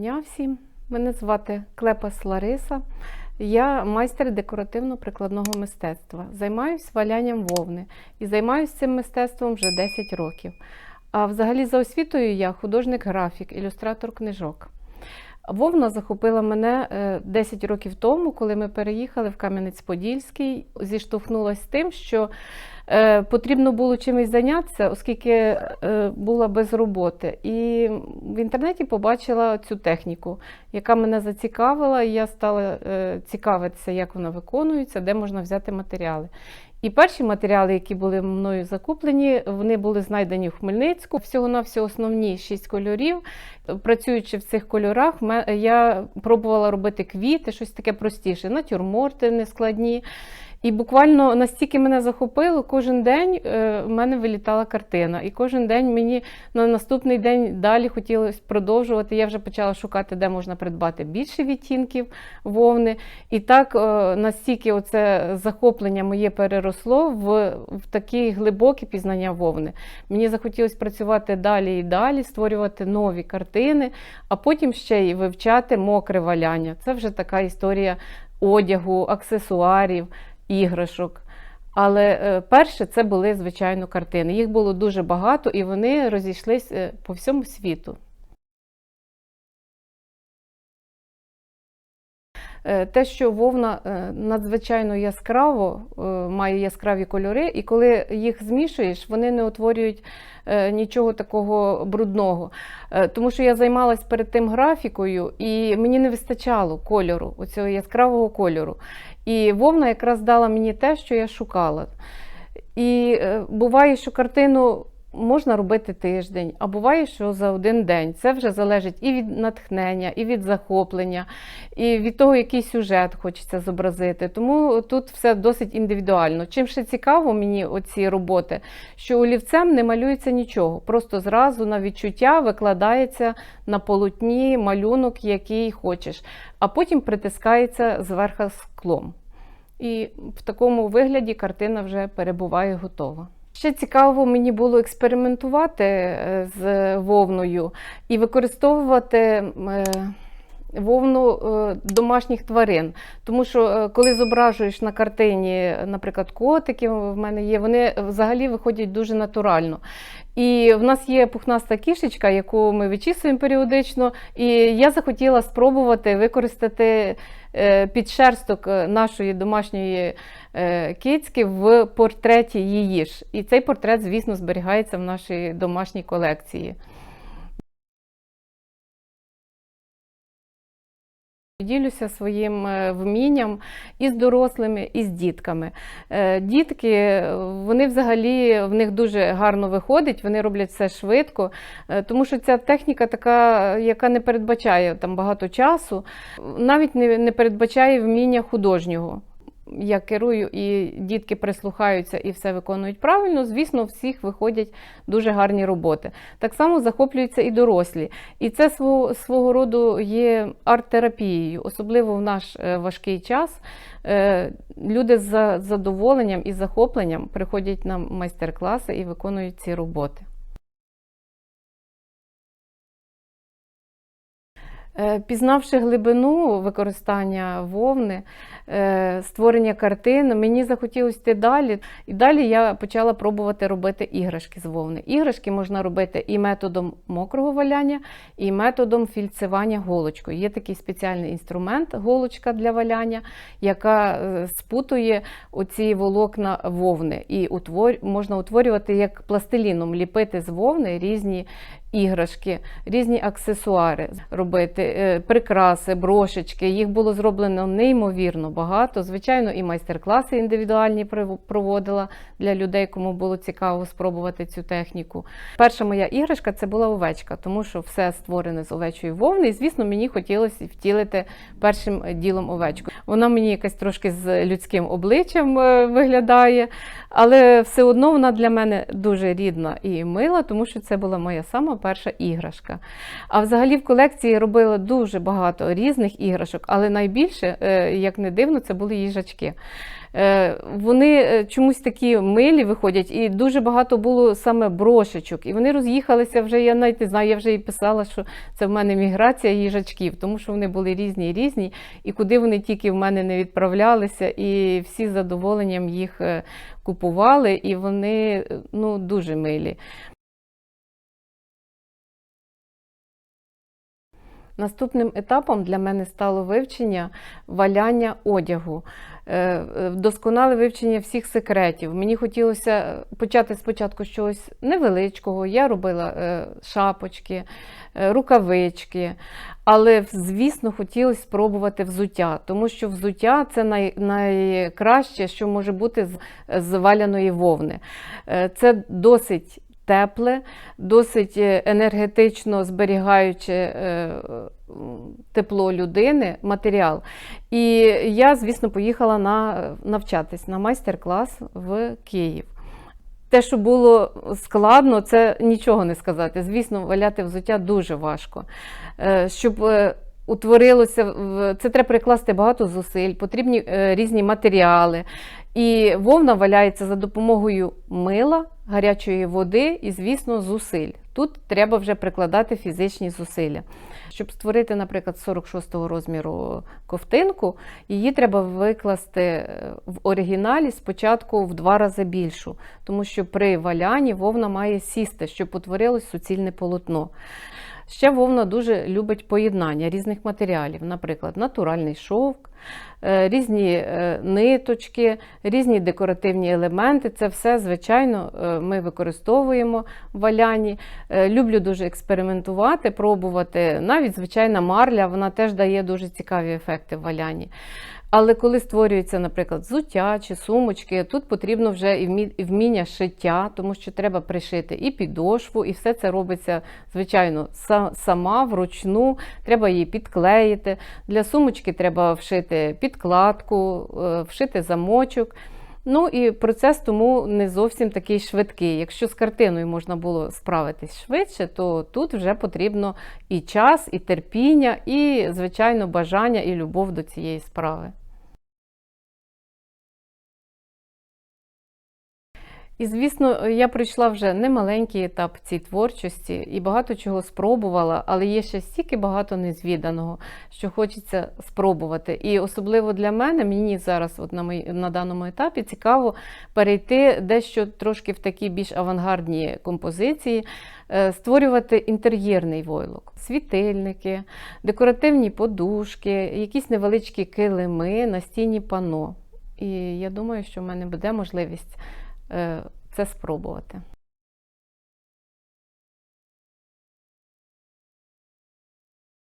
дня всім. Мене звати Клепас Лариса. Я майстер декоративно-прикладного мистецтва. Займаюся валянням вовни і займаюся цим мистецтвом вже 10 років. А взагалі за освітою я художник-графік, ілюстратор книжок. Вовна захопила мене е, 10 років тому, коли ми переїхали в Кам'янець-Подільський. Зіштовхнулася з тим, що е, потрібно було чимось зайнятися, оскільки е, була без роботи. І в інтернеті побачила цю техніку, яка мене зацікавила, і я стала е, цікавитися, як вона виконується, де можна взяти матеріали. І перші матеріали, які були мною закуплені, вони були знайдені в Хмельницьку. Всього на всього основні шість кольорів. Працюючи в цих кольорах, я пробувала робити квіти, щось таке простіше, натюрморти нескладні. І буквально настільки мене захопило, кожен день е, в мене вилітала картина. І кожен день мені на наступний день далі хотілося продовжувати. Я вже почала шукати, де можна придбати більше відтінків вовни. І так е, настільки оце захоплення моє переросло в, в такі глибокі пізнання вовни. Мені захотілося працювати далі і далі, створювати нові картини, а потім ще й вивчати мокре валяння. Це вже така історія одягу, аксесуарів, іграшок. Але е, перше це були, звичайно, картини. Їх було дуже багато, і вони розійшлись е, по всьому світу. Те, що вовна е, надзвичайно яскраво е, має яскраві кольори, і коли їх змішуєш, вони не утворюють е, нічого такого брудного. Е, Тому що я займалась перед тим графікою, і мені не вистачало кольору, оцього яскравого кольору. І вовна якраз дала мені те, що я шукала. І е, буває, що картину можна робити тиждень, а буває, що за один день. Це вже залежить і від натхнення, і від захоплення, і від того, який сюжет хочеться зобразити. Тому тут все досить індивідуально. Чим ще цікаво мені оці роботи, що олівцем не малюється нічого, просто зразу на відчуття викладається на полотні малюнок, який хочеш, а потім притискається зверху склом. І в такому вигляді картина вже перебуває готова. Ще цікаво мені було експериментувати е, з вовною і використовувати е, вовну е, домашніх тварин. Тому що коли зображуєш на картині, наприклад, котики в мене є, вони взагалі виходять дуже натурально. І в нас є пухнаста кішечка, яку ми вичісуємо періодично. І я захотіла спробувати використати підшерсток нашої домашньої кицьки в портреті її ж. І цей портрет, звісно, зберігається в нашій домашній колекції. Ділюся своїм е, вмінням і з дорослими, і з дітками. Е, Дітки, е, вони взагалі в них дуже гарно виходить, вони роблять все швидко, е, тому що ця техніка така, яка не передбачає там багато часу, навіть не передбачає вміння художнього. Я керую, і дітки прислухаються і все виконують правильно. Звісно, всіх виходять дуже гарні роботи. Так само захоплюються і дорослі. І це свого, свого роду є арт-терапією, особливо в наш е, важкий час. Е, Люди з задоволенням і захопленням приходять на майстер-класи і виконують ці роботи. Пізнавши глибину використання вовни, е, створення картин, мені захотілося йти далі. І далі я почала пробувати робити іграшки з вовни. Іграшки можна робити і методом мокрого валяння, і методом фільцевання голочкою. Є такий спеціальний інструмент, голочка для валяння, яка е, спутує оці волокна вовни. І можна утворювати як пластиліном, ліпити з вовни різні іграшки, різні аксесуари робити, е, прикраси, брошечки. Їх було зроблено неймовірно багато. Звичайно, і майстер-класи індивідуальні проводила для людей, кому було цікаво спробувати цю техніку. Перша моя іграшка це була овечка, тому що все створене з овечої вовни. І, звісно, мені хотілося втілити першим ділом овечку. Вона мені якась трошки з людським обличчям е, виглядає, але все одно вона для мене дуже рідна і мила, тому що це була моя сама перша іграшка. А взагалі в колекції робила дуже багато різних іграшок, але найбільше, е, як не дивно, це були їжачки. Е, Вони е, чомусь такі милі виходять, і дуже багато було саме брошечок. І вони роз'їхалися вже. Я навіть не знаю, я вже і писала, що це в мене міграція їжачків, тому що вони були різні і різні, і куди вони тільки в мене не відправлялися, і всі з задоволенням їх купували, і вони ну, дуже милі. Наступним етапом для мене стало вивчення валяння одягу, е, е, вдосконале вивчення всіх секретів. Мені хотілося почати спочатку з чогось невеличкого. Я робила е, шапочки, рукавички, але, звісно, хотілося спробувати взуття, тому що взуття це най, найкраще, що може бути з, з валяної вовни. Це досить тепле, досить е, енергетично зберігаючи е, тепло людини, матеріал. І я, звісно, поїхала на навчатись на майстер-клас в Київ. Те, що було складно, це нічого не сказати. Звісно, валяти взуття дуже важко. Е, Щоб утворилося, це треба прикласти багато зусиль, потрібні е, різні матеріали. І вовна валяється за допомогою мила, гарячої води і, звісно, зусиль. Тут треба вже прикладати фізичні зусилля. Щоб створити, наприклад, 46-го розміру ковтинку, її треба викласти е, в оригіналі спочатку в два рази більшу, тому що при валянні вовна має сісти, щоб утворилось суцільне полотно. Ще вовна дуже любить поєднання різних матеріалів, наприклад, натуральний шовк, е, різні е, ниточки, різні декоративні елементи. Це все, звичайно, е, ми використовуємо в валянні. Е, Люблю дуже експериментувати, пробувати. Навіть звичайна марля, вона теж дає дуже цікаві ефекти в валянні. Але коли створюється, наприклад, взуття чи сумочки, тут потрібно вже і вміння шиття, тому що треба пришити і підошву, і все це робиться, звичайно, сама вручну. Треба її підклеїти. Для сумочки треба вшити підкладку, е, вшити замочок. Ну і процес тому не зовсім такий швидкий. Якщо з картиною можна було справитись швидше, то тут вже потрібно і час, і терпіння, і, звичайно, бажання і любов до цієї справи. І, звісно, я пройшла вже немаленький етап цій творчості і багато чого спробувала, але є ще стільки багато незвіданого, що хочеться спробувати. І особливо для мене, мені зараз, от на, мої, на даному етапі, цікаво перейти дещо трошки в такі більш авангардні композиції, е, створювати інтер'єрний войлок, світильники, декоративні подушки, якісь невеличкі килими, настінні пано. І я думаю, що в мене буде можливість це спробувати.